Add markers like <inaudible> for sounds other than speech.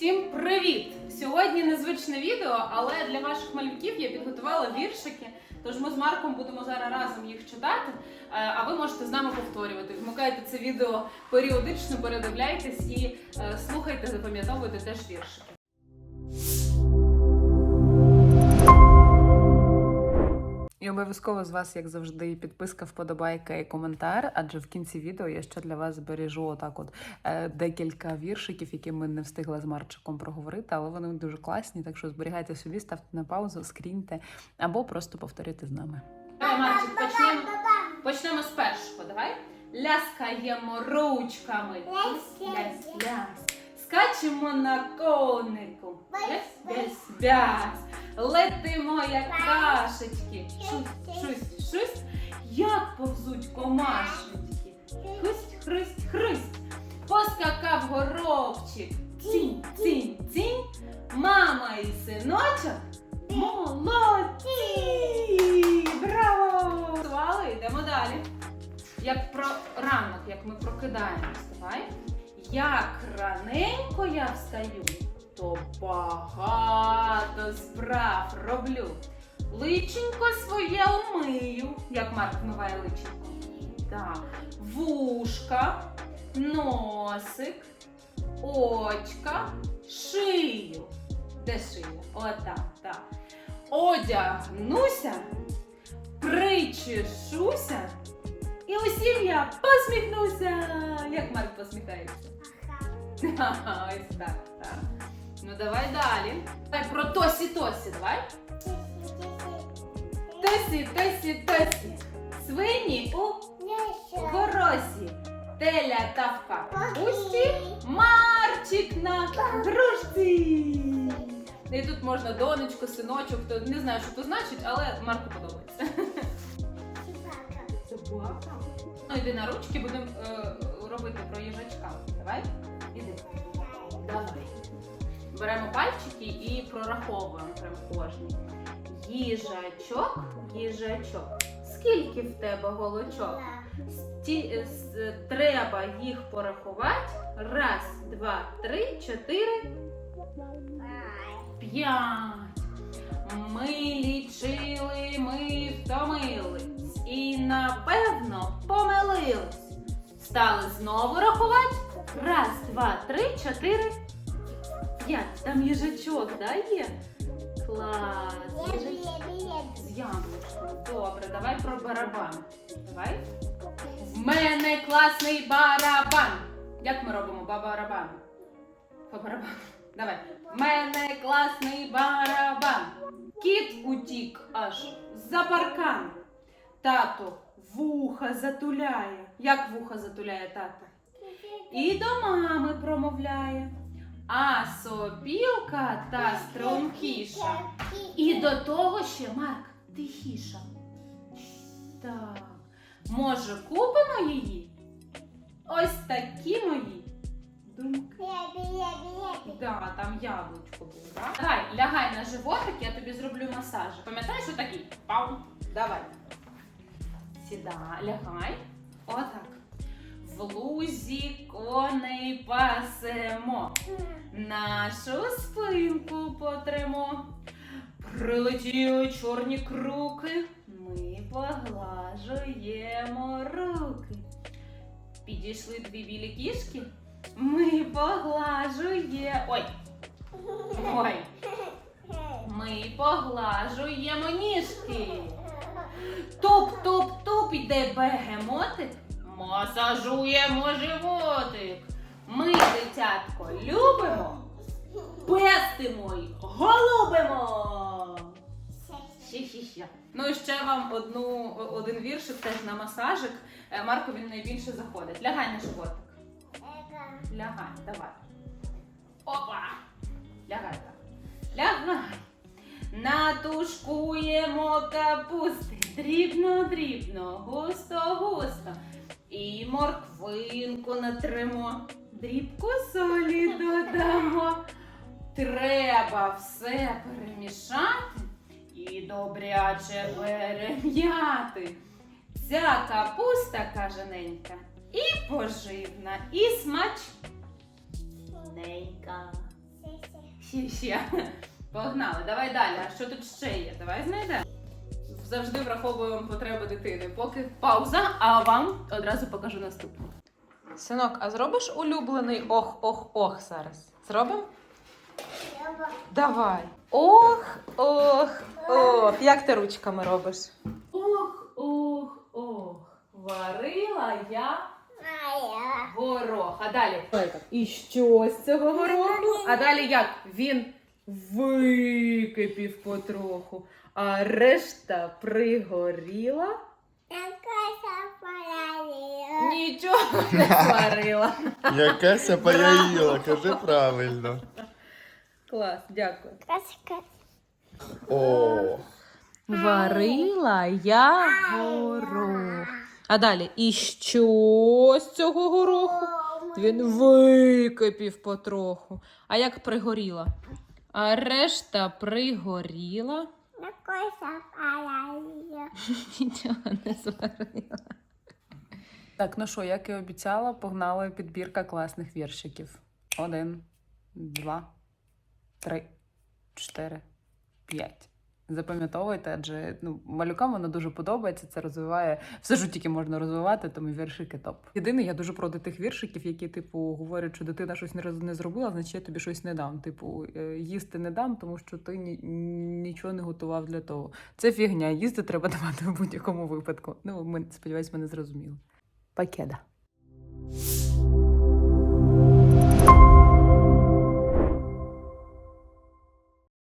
Всім привіт! Сьогодні незвичне відео, але для ваших малюків я підготувала віршики. Тож ми з Марком будемо зараз разом їх читати. е, А ви можете з нами повторювати. Вмикайте це відео періодично, передивляйтесь і е, слухайте, запам'ятовуйте теж віршики. І обов'язково з вас, як завжди, підписка, вподобайка і коментар, адже в кінці відео я ще для вас збережу отак от е, декілька віршиків, які ми не встигли з Марчиком проговорити, але вони дуже класні, так що зберігайте собі, ставте на паузу, скріньте або просто повторюйте з нами. Давай, Марчик, почнемо, почнемо з першого. Давай. Ляскаємо ручками. Лясь, лясь, лясь. Скачемо на конику. Лясь, лясь, лясь. Летимо, як пташечки. Шусь, шусь, шусь. Як повзуть комашечки. Хрусть, хрусть, хрусть. Поскакав горобчик. Цінь, цінь, цінь. Мама і синочок. Молодці! Браво! Слава, йдемо далі. Як про ранок, як ми прокидаємось, давай. Як раненько я встаю, то багато справ роблю. Личенько своє умию, як Марк вмиває личенько. Так. Вушка, носик, очка, шию. Де шия? Отак, так. Одягнуся, причешуся. І усім я посміхнуся. Як Марк посміхається? <laughs> Ось так, так. Ну давай далі. Давай про Тосі Тосі, давай. Тосі, Тосі, Тосі. Свині у горозі. Теля та в капусті. Марчик на грушці. І тут можна донечко, синочок, то не знаю, що то значить, але Марку подобається. Собака. Ну, йди на ручки, будемо е, робити про їжачка. Давай. Іди. Давай. Беремо пальчики і прораховуємо прям кожний. Їжачок, їжачок. Скільки в тебе голочок? Сті, с- треба їх порахувати. Раз, два, три, чотири, п'ять. Ми лічили, ми втомились і напевно помилились. Стали знову рахувати. Раз, два, три, чотири, п'ять. Там їжачок, да, є? Клас. Їжачок. З яблучком. Добре, давай про барабан. Давай. В мене класний барабан. Як ми робимо барабан? По барабану. Давай. В мене класний барабан. Кіт утік аж за паркан. Тато вуха затуляє. Як вуха затуляє тата? І до мами промовляє. А сопілка та стрункіша. І до того ще Марк тихіша. Так. Може, купимо її? Ось такі мої думки. Да, там яблучко було, да? Давай, лягай на животик, я тобі зроблю масаж. Пам'ятаєш, що такий? Пау. Давай. Сідай, лягай. Отак. В лузі коней пасемо. Нашу спинку потремо. Прилетіли чорні круки. Ми поглажуємо руки. Підійшли дві білі кішки. Ми поглажуємо. Ой, ой. Ми поглажуємо ніжки. Туп-туп-туп іде бегемотик. Масажуємо животик. Ми дитятко любимо, пестимо й голубимо. Ну і ще вам одну, один віршик теж на масажик. Е, Марко він найбільше заходить. Лягай на животик. Лягай, давай. Опа! Лягай так. Лягай. Натушкуємо капусти. Дрібно, дрібно, густо, густо. І морквинку натримо. Дрібку солі додамо. Треба все перемішати і добряче перем'яти. Ця капуста, каже ненька, і поживна, і смачненька. ще, ще. Погнали, давай далі. А що тут ще є? Давай знайдемо. Завжди враховуємо потреби дитини. Поки пауза, а вам одразу покажу наступну. Синок, а зробиш улюблений ох-ох-ох зараз? Зробимо? Давай. Ох, ох, ох. Як ти ручками робиш? Ох, ох, ох. Варила я горох. А далі. І що з цього гороху? А далі як? Він википів потроху, а решта пригоріла. Нічого не сварила. Якася паяїла, кажи правильно. Клас, дякую. О, Варила я горох. А далі, і що з цього гороху? Він википів потроху. А як пригоріла? А решта пригоріла. <laughs> Нічого не зварила. Так, ну що, як і обіцяла, погнала підбірка класних віршиків. Один, два, три, чотири, п'ять. Запам'ятовуйте, адже ну, малюкам воно дуже подобається, це розвиває. Все ж тільки можна розвивати, тому віршики топ. Єдине, я дуже проти тих віршиків, які, типу, говорять, що дитина щось не, не зробила, значить я тобі щось не дам. Типу, е, їсти не дам, тому що ти ні, нічого не готував для того. Це фігня, їсти треба давати в будь-якому випадку. Ну, ми сподіваюсь, мене зрозуміли. Пакеда.